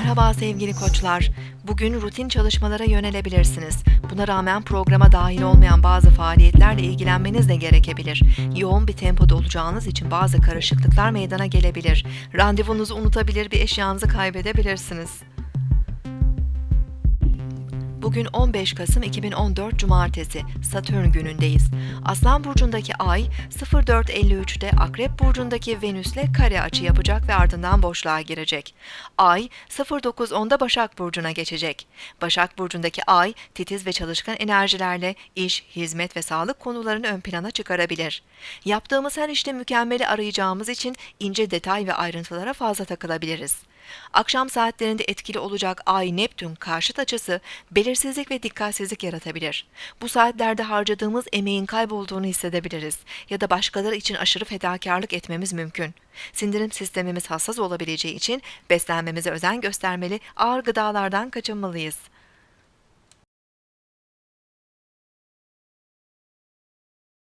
Merhaba sevgili koçlar. Bugün rutin çalışmalara yönelebilirsiniz. Buna rağmen programa dahil olmayan bazı faaliyetlerle ilgilenmeniz de gerekebilir. Yoğun bir tempoda olacağınız için bazı karışıklıklar meydana gelebilir. Randevunuzu unutabilir, bir eşyanızı kaybedebilirsiniz. Bugün 15 Kasım 2014 Cumartesi, Satürn günündeyiz. Aslan burcundaki Ay 04.53'te Akrep burcundaki Venüs'le kare açı yapacak ve ardından boşluğa girecek. Ay 09.10'da Başak burcuna geçecek. Başak burcundaki Ay titiz ve çalışkan enerjilerle iş, hizmet ve sağlık konularını ön plana çıkarabilir. Yaptığımız her işte mükemmeli arayacağımız için ince detay ve ayrıntılara fazla takılabiliriz. Akşam saatlerinde etkili olacak Ay-Neptün karşıt açısı belirsizlik ve dikkatsizlik yaratabilir. Bu saatlerde harcadığımız emeğin kaybolduğunu hissedebiliriz ya da başkaları için aşırı fedakarlık etmemiz mümkün. Sindirim sistemimiz hassas olabileceği için beslenmemize özen göstermeli, ağır gıdalardan kaçınmalıyız.